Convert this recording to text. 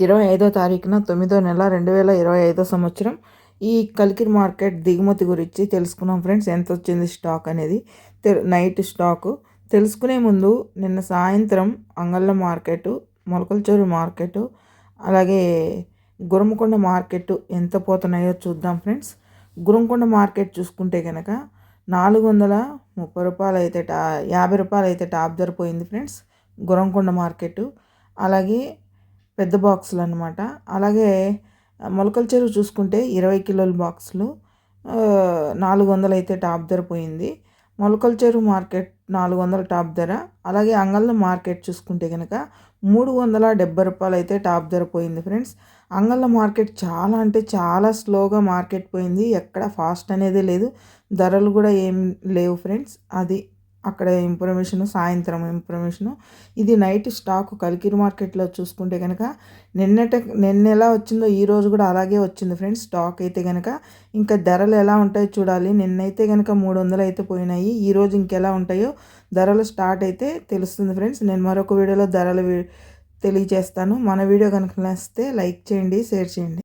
ఇరవై ఐదో తారీఖున తొమ్మిదో నెల రెండు వేల ఇరవై ఐదో సంవత్సరం ఈ కలికిరి మార్కెట్ దిగుమతి గురించి తెలుసుకున్నాం ఫ్రెండ్స్. ఎంత వచ్చింది స్టాక్ అనేది? తె- నైట్ స్టాకు. తెలుసుకునే ముందు నిన్న సాయంత్రం అంగళ్ళ మార్కెట్ మొలకలచూరు మార్కెట్ అలాగే గురమకొండ మార్కెట్ ఎంత పోతున్నాయో చూద్దాం ఫ్రెండ్స్. గురంకొండ మార్కెట్ చూసుకుంటే కనుక నాలుగు వందల ముప్పై రూపాయలు అయితే టా యాభై రూపాయలు అయితే టాప్ ధర పోయింది ఫ్రెండ్స్ గురంకొండ మార్కెట్. అలాగే పెద్ద బాక్సులు అనమాట అలాగే మొలకల చెరువు చూసుకుంటే ఇరవై కిలోల బాక్సులు నాలుగు వందలు అయితే టాప్ ధర పోయింది. మొలకల చెరువు మార్కెట్ నాలుగు వందల టాప్ ధర. అలాగే అంగళ్ళ మార్కెట్ చూసుకుంటే కనుక మూడు వందల డెబ్బై రూపాయలు అయితే టాప్ ధర పోయింది ఫ్రెండ్స్. అంగళ్ళ మార్కెట్ చాలా అంటే చాలా స్లోగా మార్కెట్ పోయింది. ఎక్కడ ఫాస్ట్ అనేది లేదు. ధరలు కూడా ఏం లేవు ఫ్రెండ్స్. అది అక్కడ ఇన్ఫర్మేషన్ సాయంత్రం ఇన్ఫర్మేషన్ ఇది నైట్ స్టాక్ కలికిరి మార్కెట్లో చూసుకుంటే కనుక నిన్నట నిన్న ఎలా వచ్చిందో ఈ రోజు కూడా అలాగే వచ్చింది ఫ్రెండ్స్. స్టాక్ అయితే కనుక ఇంకా ధరలు ఎలా ఉంటాయో చూడాలి. నిన్నైతే కనుక మూడు వందలు అయితే పోయినాయి. ఈ రోజు ఇంకెలా ఉంటాయో ధరలు స్టార్ట్ అయితే తెలుస్తుంది ఫ్రెండ్స్. నేను మరొక వీడియోలో ధరలు తెలియజేస్తాను. మన వీడియో కనుక నచ్చితే లైక్ చేయండి షేర్ చేయండి.